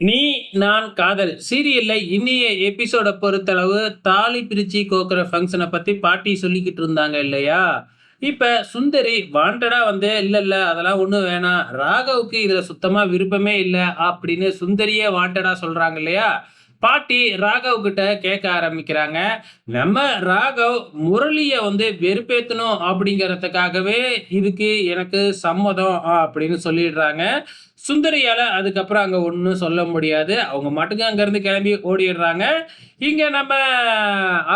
நீ நான் காதல். சீரியல்ல இன்னைய எபிசோட பொறுத்தளவு தாலி பிரிச்சு கோக்குற ஃபங்க்ஷனை பத்தி பாட்டி சொல்லிக்கிட்டு இருந்தாங்க இல்லையா? இப்ப சுந்தரி வாண்டடா வந்து இல்ல இல்ல அதெல்லாம் ஒண்ணும் வேணாம். ராகவுக்கு இதுல சுத்தமா விருப்பமே இல்லை அப்படின்னு சுந்தரியே வாண்டடா சொல்றாங்க இல்லையா? பாட்டி ராகவ் கிட்ட கேட்க ஆரம்பிக்கிறாங்க நம்ம ராகவ் முரளிய வந்து வெறுப்பேத்தணும் அப்படிங்கறதுக்காகவே இதுக்கு எனக்கு சம்மதம் அப்படின்னு சொல்லிடுறாங்க. சுந்தரியால அதுக்கப்புறம் அங்கே ஒன்றும் சொல்ல முடியாது. அவங்க மட்டுக்கு அங்கேருந்து கிளம்பி ஓடிடுறாங்க. இங்கே நம்ம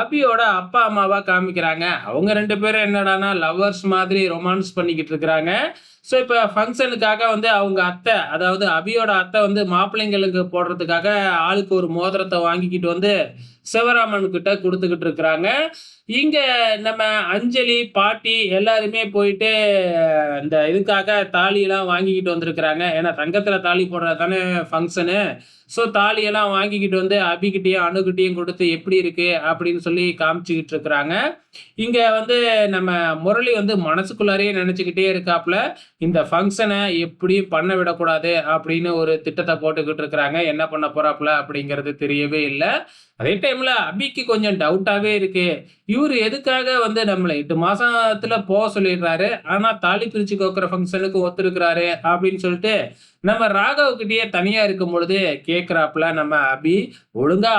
அபியோட அப்பா அம்மாவாக காமிக்கிறாங்க. அவங்க ரெண்டு பேரும் என்னடானா லவ்வர்ஸ் மாதிரி ரொமான்ஸ் பண்ணிக்கிட்டு இருக்கிறாங்க. ஸோ இப்போ ஃபங்க்ஷனுக்காக வந்து அவங்க அத்தை அதாவது அபியோட அத்தை வந்து மாப்பிள்ளைங்களுக்கு போடுறதுக்காக ஆளுக்கு ஒரு மோதிரத்தை வாங்கிக்கிட்டு வந்து சிவராமன் கிட்ட கொடுத்துக்கிட்டு இருக்கிறாங்க. இங்க நம்ம அஞ்சலி பாட்டி எல்லாருமே போயிட்டு இந்த இதுக்காக தாலியெல்லாம் வாங்கிக்கிட்டு வந்திருக்கிறாங்க. ஏன்னா தங்கத்துல தாலி போடுறது தானே ஃபங்க்ஷனு ஸோ தாலியெல்லாம் வாங்கிக்கிட்டு வந்து அபிகிட்டையும் அணுகிட்டையும் கொடுத்து எப்படி இருக்கு? அப்படின்னு சொல்லி காமிச்சுக்கிட்டு இருக்கிறாங்க. இங்க வந்து நம்ம முரளி வந்து மனசுக்குள்ளாரையே நினைச்சுக்கிட்டே இருக்காப்புல. இந்த ஃபங்க்ஷனை எப்படியும் பண்ண விடக்கூடாது அப்படின்னு ஒரு திட்டத்தை போட்டுக்கிட்டு இருக்கிறாங்க. என்ன பண்ண போறாப்புல அப்படிங்கிறது தெரியவே இல்லை. அதே டைம் டைம்ல அபிக்கு கொஞ்சம் டவுட்டாவே இருக்கு. இவர் எதுக்காக வந்து நம்மளை எட்டு மாசத்துல போக சொல்லிடுறாரு? ஆனா தாலி பிரிச்சு கோக்குற ஃபங்க்ஷனுக்கு ஒத்துருக்கிறாரு அப்படின்னு சொல்லிட்டு நம்ம ராகவ்கிட்டயே தனியா இருக்கும் பொழுது கேட்கிறாப்புல நம்ம அபி ஒழுங்கா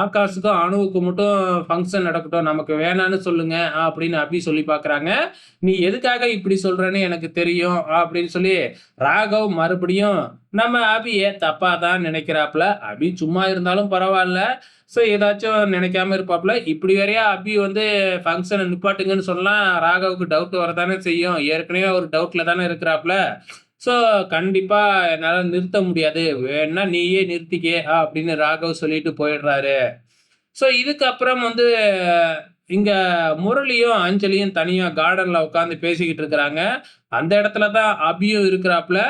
ஆகாஷுக்கும் அணுவுக்கும் மட்டும் ஃபங்க்ஷன் நடக்கட்டும் நமக்கு வேணான்னு சொல்லுங்க அப்படின்னு அபி சொல்லி பாக்குறாங்க. நீ எதுக்காக இப்படி சொல்றேன்னு எனக்கு தெரியும் அப்படின்னு சொல்லி ராகவ் மறுபடியும் நம்ம அபியை தப்பாக தான் நினைக்கிறாப்புல? அபி சும்மா இருந்தாலும் பரவாயில்ல. ஸோ ஏதாச்சும் நினைக்காம இருப்பாப்புல. இப்படி வரையா அபி வந்து ஃபங்க்ஷனை நிப்பாட்டுங்கன்னு சொன்னால் ராகவுக்கு டவுட் வரதானே செய்யும். ஏற்கனவே ஒரு டவுட்டில் தானே இருக்கிறாப்புல. ஸோ கண்டிப்பாக என்னால் நிறுத்த முடியாது. வேணா நீயே நிறுத்திக்கே அப்படின்னு ராகவ் சொல்லிட்டு போயிடுறாரு. ஸோ இதுக்கப்புறம் வந்து இங்கே முரளியும் அஞ்சலியும் தனியாக கார்டனில் உட்காந்து பேசிக்கிட்டு இருக்கிறாங்க. அந்த இடத்துல தான் அபியும் இருக்கிறாப்புல.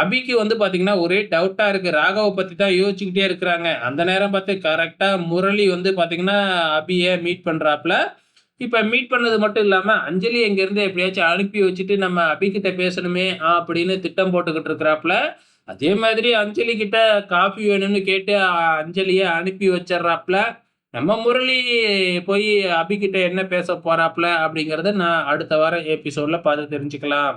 அபிக்கு வந்து பார்த்தீங்கன்னா ஒரே டவுட்டாக இருக்குது ராகவை பற்றி தான் யோசிச்சுக்கிட்டே இருக்கிறாங்க. அந்த நேரம் பார்த்து கரெக்டாக முரளி வந்து பார்த்தீங்கன்னா அபியை மீட் பண்ணுறாப்புல இப்போ மீட் பண்ணது மட்டும் இல்லாமல் அஞ்சலி எங்கேருந்து எப்படியாச்சும் அனுப்பி வச்சுட்டு நம்ம அபிக்கிட்ட பேசணுமே அப்படின்னு திட்டம் போட்டுக்கிட்டு இருக்கிறாப்புல. அதே மாதிரி அஞ்சலி கிட்ட காஃபி வேணும்னு கேட்டு அஞ்சலியை அனுப்பி வச்சிடுறாப்புல. நம்ம முரளி போய் அபிக்கிட்ட என்ன பேச போறாப்புல அப்படிங்கிறத நான் அடுத்த வாரம் எபிசோட்ல பார்த்து தெரிஞ்சுக்கலாம்.